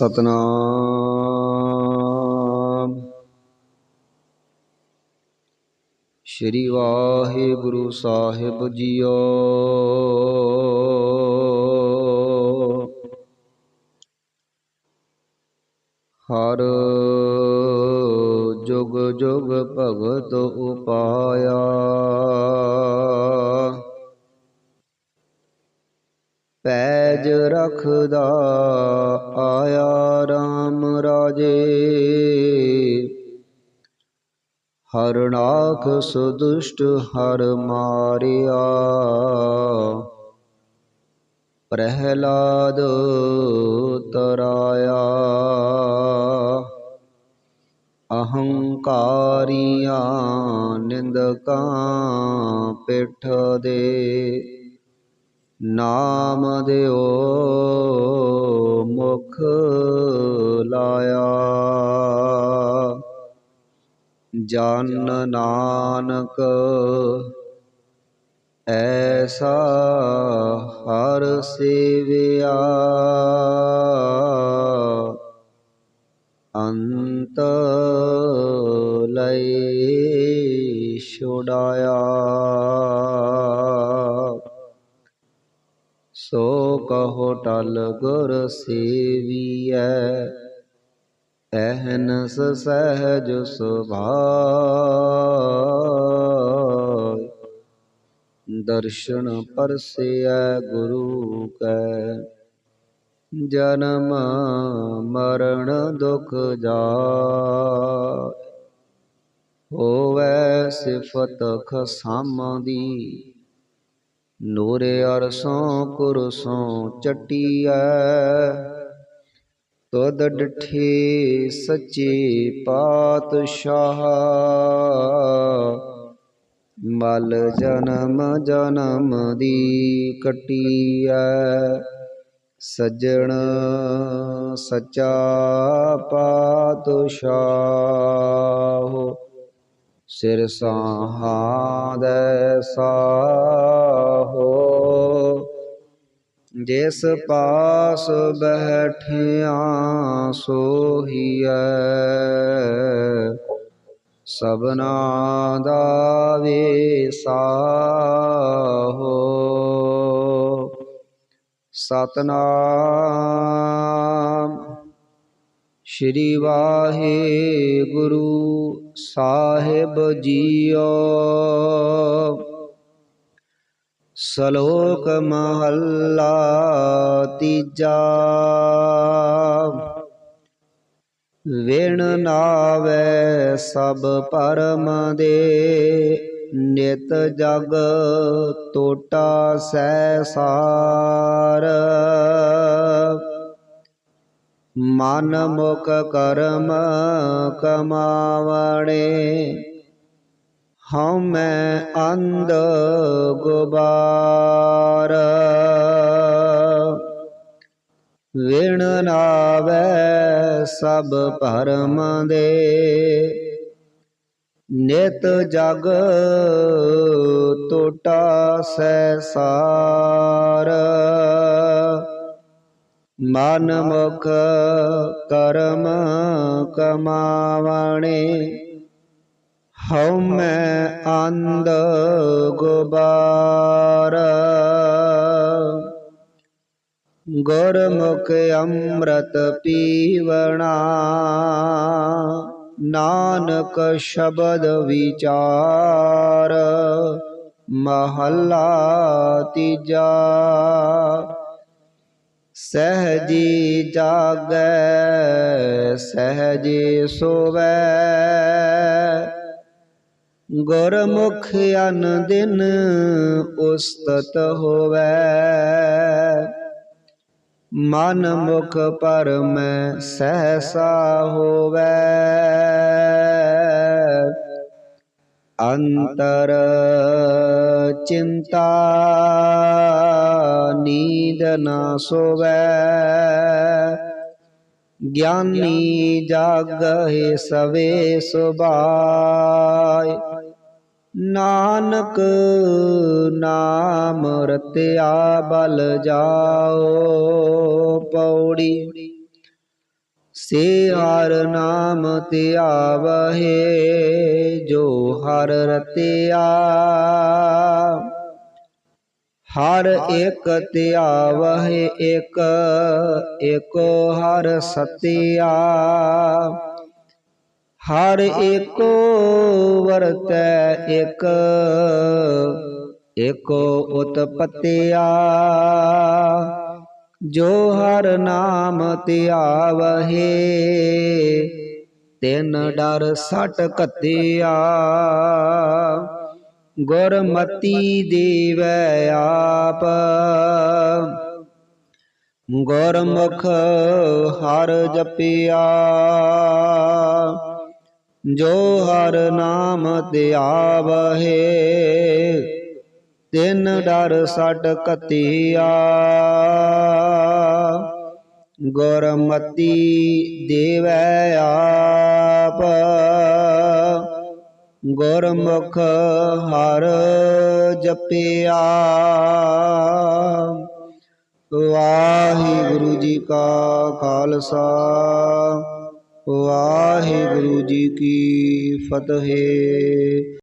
ਸਤਨਾਮ। ਸ਼੍ਰੀ ਵਾਹਿਗੁਰੂ ਸਾਹਿਬ ਜੀਓ। ਹਰ ਜੁਗ ਜੁਗ ਭਗਤ ਪੈਜ ਰਖਦਾ, ਆਇਆ RAM ਰਾਜੇ। ਹਰਨਾਖ ਸੁਦੁਸ਼ਟ ਹਰ ਮਾਰਿਆ। ਪ੍ਰਹਿਲਾਦ ਤਰਾਇਆ। ਅਹੰਕਾਰੀਆਂ ਨਿੰਦਕਾਂ ਪਿੱਠ ਦੇ। ਨਾਮ ਦਿਓ ਮੁਖ ਲਾਇਆ। ਜਨ ਨਾਨਕ ਐਸਾ ਹਰ ਸੇਵਿਆ। ਸੋ ਕਹੋ ਟਲ ਗੁਰ ਸੇਵੀਐ ਐਹਨਸ ਸਹਿਜ ਸੁਭਾਅ। ਦਰਸ਼ਨ ਪਰਸਿਐ ਗੁਰੂ ਕੈ, ਜਨਮ ਮਰਨ ਦੁਖ ਜਾਇ ਹੋਵੇ ਸਿਫਤ ਖਸਮ ਦੀ ਨੂਰੇ ਅਰਸੋਂ ਕੁਰਸੋਂ ਚਟੀਐ। ਤੁਧ ਡਠੇ ਸੱਚੇ ਪਾਤਸ਼ਾਹ। ਮਲ ਜਨਮ ਜਨਮ ਦੀ ਕਟੀਐ। ਸੱਜਣ ਸੱਚਾ ਪਾਤਸ਼ਾਹ। ਸਿਰ ਸਾਹਾਦੈ ਸਾਹੋ ਜਿਸ ਪਾਸ ਬੈਠਿਆ ਸੋਹੀਐ ਸਬਨਾ ਦਾ ਵਿਸਾਹੋ ਸਤਨਾਮ ਸ਼੍ਰੀ ਵਾਹਿਗੁਰੂ ਸਾਹਿਬ ਜੀਓ। ਸ਼ਲੋਕ ਮਹੱਲਾ ਤੀਜਾ। ਵਿਣ ਨਾਵੇ ਸਭ ਪਰਮ ਦੇ, ਨਿਤ ਜਗ ਟੋਟਾ ਸੈ ਸਾਰ। ਮਨ ਮੁਖ ਕਰਮ ਕਮਾਵਣੇ ਹਉਮੈ ਅੰਧ ਗੁਬਾਰ। ਵਿਣ ਨਾਵੇ ਸਭ ਭਰਮ ਦੇ, ਨਿਤ ਜਗ ਟੋਟਾ ਸੈ ਸਾਰ। ਮਨ ਮੁਖ ਕਰਮ ਕਮਾਵਣੇ, ਹਉ ਮੈਂ ਅੰਧ ਗੁਬਾਰ। ਗੁਰਮੁਖ ਅੰਮ੍ਰਿਤ ਪੀਵਣਾ, ਨਾਨਕ ਸ਼ਬਦ ਵਿਚਾਰ, ਮਹੱਲਾ ਤੀਜਾ। ਸਹਜੀ ਜਾਗੈ ਸਹਜੀ ਸੋਵੈ। ਗੁਰਮੁਖ ਅਨ ਦਿਨ ਉਸਤਤ ਹੋਵੈ। ਮਨ ਮੁਖ ਪਰਮੈ ਸਹਸਾ ਹੋਵੈ। ਅੰਤਰ ਚਿੰਤਾ, ਨੀਂਦ ਨਾ ਸੋਵੈ। ਗਿਆਨੀ ਜਾਗਹਿ ਸਵੇ ਸੁਭਾਇ। ਨਾਨਕ ਨਾਮ ਰਤਿਆ ਬਲ ਜਾਓ ਪੌੜੀ। ਸੇ ਹਰ ਨਾਮ ਧਿਆਵਹਿ, ਜੋ ਹਰ ਰਤਿਆ। ਹਰ ਇੱਕ ਧਿਆਵਹਿ, ਇੱਕ ਏਕੋ ਹਰ ਸਤਿਆ। ਹਰ ਏਕੋ ਵਰਤੈ, ਇੱਕ ਏਕੋ ਉਤਪਤਿਆ। ਜੋ ਹਰ ਨਾਮ ਧਿਆਵਹਿ, ਤਿਨ ਡਰ ਸਟ ਘਤਿਆ। ਗੁਰਮਤੀ ਦੇਵੈ ਆਪ, ਗੁਰਮੁਖ ਹਰ ਜਪਿਆ। ਜੋ ਹਰ ਨਾਮ ਧਿਆਵਹਿ ਤਿਨ ਡਰ ਸਟ ਕਤਿਆ। ਗੁਰਮਤੀ ਦੇਵੈ ਆਪ। ਗੁਰਮੁਖ ਹਰ ਜਪਿਆ। ਵਾਹਿਗੁਰੂ ਜੀ ਕਾ ਖਾਲਸਾ। ਵਾਹਿਗੁਰੂ ਜੀ ਕੀ ਫਤਿਹ।